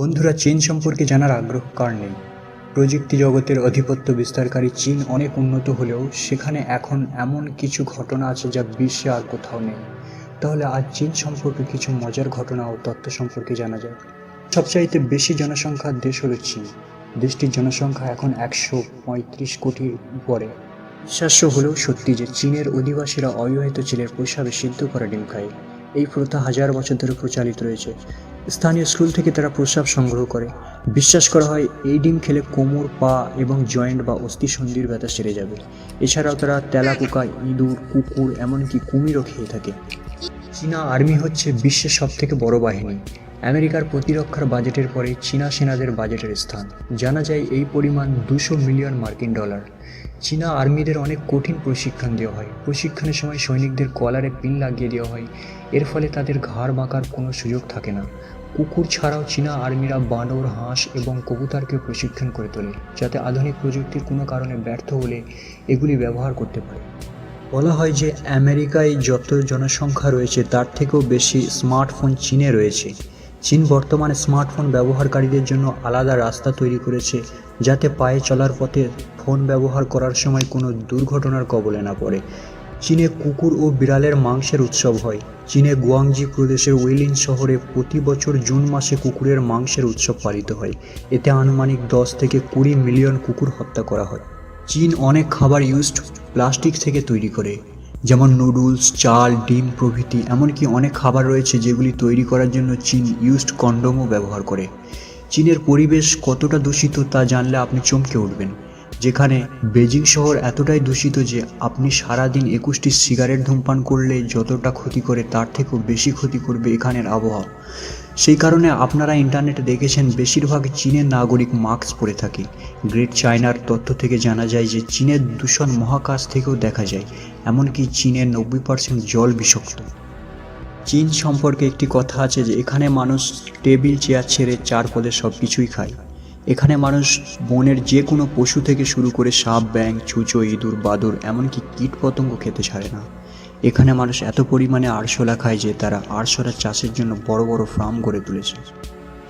বন্ধুরা, চীন সম্পর্কে জানার আগ্রহ কার নেই? প্রযুক্তি জগতের আধিপত্য বিস্তারকারী চীন অনেক উন্নত হলেও সেখানে এখন এমন কিছু ঘটনা আছে যা বিশ্বে আর কোথাও নেই। তাহলে আজ চীন সম্পর্কে কিছু মজার ঘটনা ও তথ্য সম্পর্কে জানা যায় সবচাইতে বেশি জনসংখ্যার দেশ হলো চীন। দেশটির জনসংখ্যা এখন একশো পঁয়ত্রিশ কোটির উপরে। বিশ্বাস্য হলেও সত্যি যে চীনের অধিবাসীরা অবিবাহিত ছেলের প্রস্রাবে সিদ্ধ করা ডিম খায়, এই প্রথা হাজার বছর ধরে প্রচালিত রয়েছে। স্থানীয় স্কুল থেকে তারা প্রস্রাব সংগ্রহ করে। বিশ্বাস করা হয়, এই ডিম খেলে কোমর, পা এবং জয়েন্ট বা অস্থিসন্ধির ব্যথা সেরে যাবে। এছাড়াও তারা তেলাপোকা, ইঁদুর, কুকুর, এমনকি কুমিরও খেয়ে থাকে। চীনা আর্মি হচ্ছে বিশ্বের সবথেকে বড় বাহিনী। আমেরিকার প্রতিরক্ষার বাজেটের পরে চীনা সেনাদের বাজেটের স্থান। জানা যায় এই পরিমাণ দুশো মিলিয়ন মার্কিন ডলার। চীনা আর্মিদের অনেক কঠিন প্রশিক্ষণ দেওয়া হয়। প্রশিক্ষণের সময় সৈনিকদের কলারে পিন লাগিয়ে দেওয়া হয়। এর ফলে তাদের ঘাড় বাঁকার কোনো সুযোগ থাকে না। কুকুর ছাড়াও চীনা আর্মিরা বানর, হাঁস এবং কবুতারকে প্রশিক্ষণ করে তোলে, যাতে আধুনিক প্রযুক্তির কোনো কারণে ব্যর্থ হলে এগুলি ব্যবহার করতে পারে। বলা হয় যে, আমেরিকায় যত জনসংখ্যা রয়েছে, তার থেকেও বেশি স্মার্টফোন চীনে রয়েছে। চীন বর্তমানে স্মার্টফোন ব্যবহারকারীদের জন্য আলাদা রাস্তা তৈরি করেছে, যাতে পায়ে চলার পথে ফোন ব্যবহার করার সময় কোনো দুর্ঘটনার কবলে না পড়ে। চীনে কুকুর ও বিড়ালের মাংসের উৎসব হয়। চীনে গুয়াংজি প্রদেশের ওয়েলিন শহরে প্রতি বছর জুন মাসে কুকুরের মাংসের উৎসব পালিত হয়। এতে আনুমানিক দশ থেকে কুড়ি মিলিয়ন কুকুর হত্যা করা হয়। চীন অনেক খাবার ইউজড প্লাস্টিক থেকে তৈরি করে। যেমন নুডলস, চাল, ডিম প্রভৃতি, এমনকি অনেক খাবার রয়েছে যেগুলি তৈরি করার জন্য চীন ইউজড কন্ডমও ব্যবহার করে। চীনের পরিবেশ কতটা দূষিত তা জানলে আপনি চমকে উঠবেন। যেখানে বেজিং শহর এতটাই দূষিত যে আপনি সারাদিন একুশটি সিগারেট ধূমপান করলে যতটা ক্ষতি করে তার থেকেও বেশি ক্ষতি করবে এখানের আবহাওয়া। সেই কারণে আপনারা ইন্টারনেটে দেখেছেন, বেশিরভাগ চীনের নাগরিক মাস্ক পরে থাকে। গ্রেট চায়নার তথ্য থেকে জানা যায় যে চীনের দূষণ মহাকাশ থেকেও দেখা যায়, এমনকি চীনের নব্বই পার্সেন্ট জল বিষাক্ত। চীন সম্পর্কে একটি কথা আছে যে এখানে মানুষ টেবিল, চেয়ার ছেড়ে চার পদে সব কিছুই খায়। এখানে মানুষ বনের যে কোনো পশু থেকে শুরু করে সাপ ব্যাং চুচো, ইঁদুর, বাদুর, এমনকি কীট পতঙ্গ খেতে ছাড়ে না। এখানে মানুষ এত পরিমাণে আরশোলা খায় যে তারা আরশোলা চাষের জন্য বড় বড় ফার্ম গড়ে তুলেছে।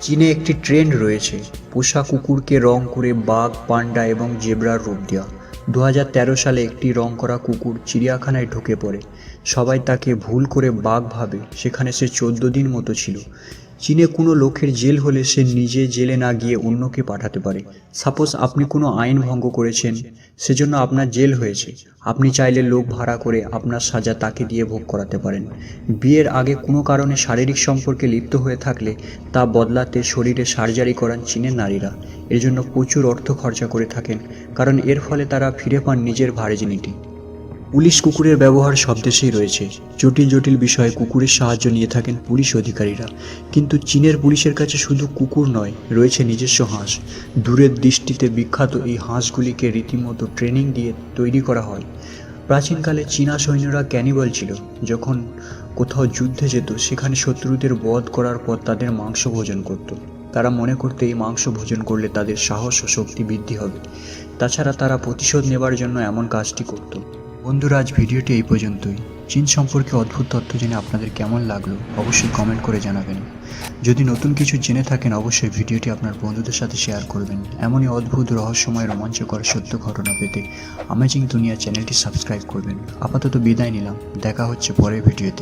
চীনে একটি ট্রেন্ড রয়েছে। পোষা কুকুরকে রং করে বাঘ, পান্ডা এবং জেব্রার রূপ দেওয়া। দু হাজার তেরো সালে একটি রং করা কুকুর চিড়িয়াখানায় ঢুকে পড়ে। সবাই তাকে ভুল করে বাঘ ভাবে। সেখানে সে চোদ্দ দিন মতো ছিল। চীনে কোনো লোকের জেল হলে সে নিজে জেলে না গিয়ে অন্যকে পাঠাতে পারে। সাপোজ আপনি কোনো আইন ভঙ্গ করেছেন, সেজন্য আপনার জেল হয়েছে। আপনি চাইলে লোক ভাড়া করে আপনার সাজা তাকে দিয়ে ভোগ করাতে পারেন। বিয়ের আগে কোনো কারণে শারীরিক সম্পর্কে লিপ্ত হয়ে থাকলে তা বদলাতে শরীরে সার্জারি করান চীনের নারীরা। এর জন্য প্রচুর অর্থ খরচা করে থাকেন, কারণ এর ফলে তারা ফিরে পান নিজের ভার্জিনিটি। পুলিশ কুকুরের ব্যবহার সব দেশেই রয়েছে। জটিল জটিল বিষয়ে কুকুরের সাহায্য নিয়ে থাকেন পুলিশ অধিকারীরা। কিন্তু চীনের পুলিশের কাছে শুধু কুকুর নয়, রয়েছে নিজস্ব হাঁস। দূরের দৃষ্টিতে বিখ্যাত এই হাঁসগুলিকে রীতিমতো ট্রেনিং দিয়ে তৈরি করা হয়। প্রাচীনকালে চীনা সৈন্যরা ক্যানিবল ছিল। যখন কোথাও যুদ্ধে যেত, সেখানে শত্রুদের বধ করার পর তাদের মাংস ভোজন করত। তারা মনে করতে, এই মাংস ভোজন করলে তাদের সাহস ও শক্তি বৃদ্ধি হবে। তাছাড়া তারা প্রতিশোধ নেবার জন্য এমন কাজটি করত। বন্ধুরা, আজ ভিডিওটি এই পর্যন্তই। চীন সম্পর্কে অদ্ভুত তথ্য জেনে আপনাদের কেমন লাগল অবশ্যই কমেন্ট করে জানাবেন। যদি নতুন কিছু জেনে থাকেন, অবশ্যই ভিডিওটি আপনার বন্ধুদের সাথে শেয়ার করবেন। এমনই অদ্ভুত রহস্যময় রোমাঞ্চকর সত্য ঘটনা পেতে অ্যামেজিং দুনিয়া চ্যানেলটি সাবস্ক্রাইব করবেন। আপাতত বিদায় নিলাম। দেখা হচ্ছে পরের ভিডিওতে।